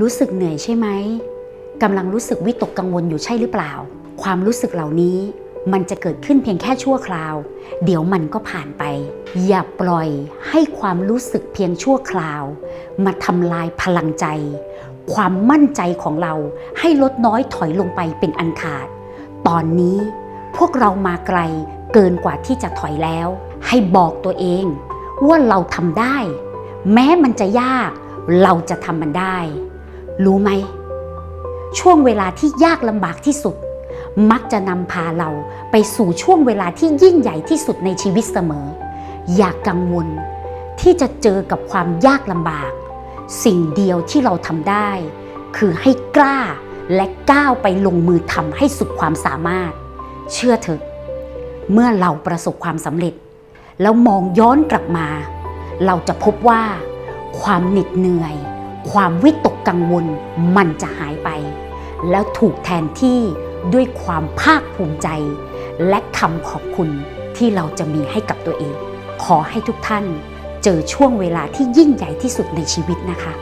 รู้สึกเหนื่อยใช่ไหมกำลังรู้สึกวิตกกังวลอยู่ใช่หรือเปล่า ความรู้สึกเหล่านี้มันจะเกิดขึ้นเพียงแค่ชั่วคราว เดี๋ยวมันก็ผ่านไป อย่าปล่อยให้ความรู้สึกเพียงชั่วคราว มาทำลายพลังใจ ความมั่นใจของเราให้ลดน้อยถอยลงไปเป็นอันขาด ตอนนี้พวกเรามาไกลเกินกว่าที่จะถอยแล้ว ให้บอกตัวเอง ว่าเราทำได้ แม้มันจะยาก เราจะทำมันได้ รู้ไหม ช่วงเวลาที่ยากลำบากที่สุด มักจะนำพาเราไปสู่ช่วงเวลาที่ยิ่งใหญ่ที่สุดในชีวิตเสมอ อย่ากกังวล ที่จะเจอกับความยากลำบาก สิ่งเดียวที่เราทำได้ คือให้กล้าและก้าวไปลงมือทำให้สุดความสามารถ เชื่อเถอะ เมื่อเราประสบความสำเร็จ แล้วมองย้อนกลับมา เราจะพบว่า ความเหน็ดเหนื่อย ความวิตกกังวลมันจะหายไป แล้วถูกแทนที่ด้วยความภาคภูมิใจ และคำขอบคุณที่เราจะมีให้กับตัวเอง ขอให้ทุกท่านเจอช่วงเวลาที่ยิ่งใหญ่ที่สุดในชีวิตนะคะ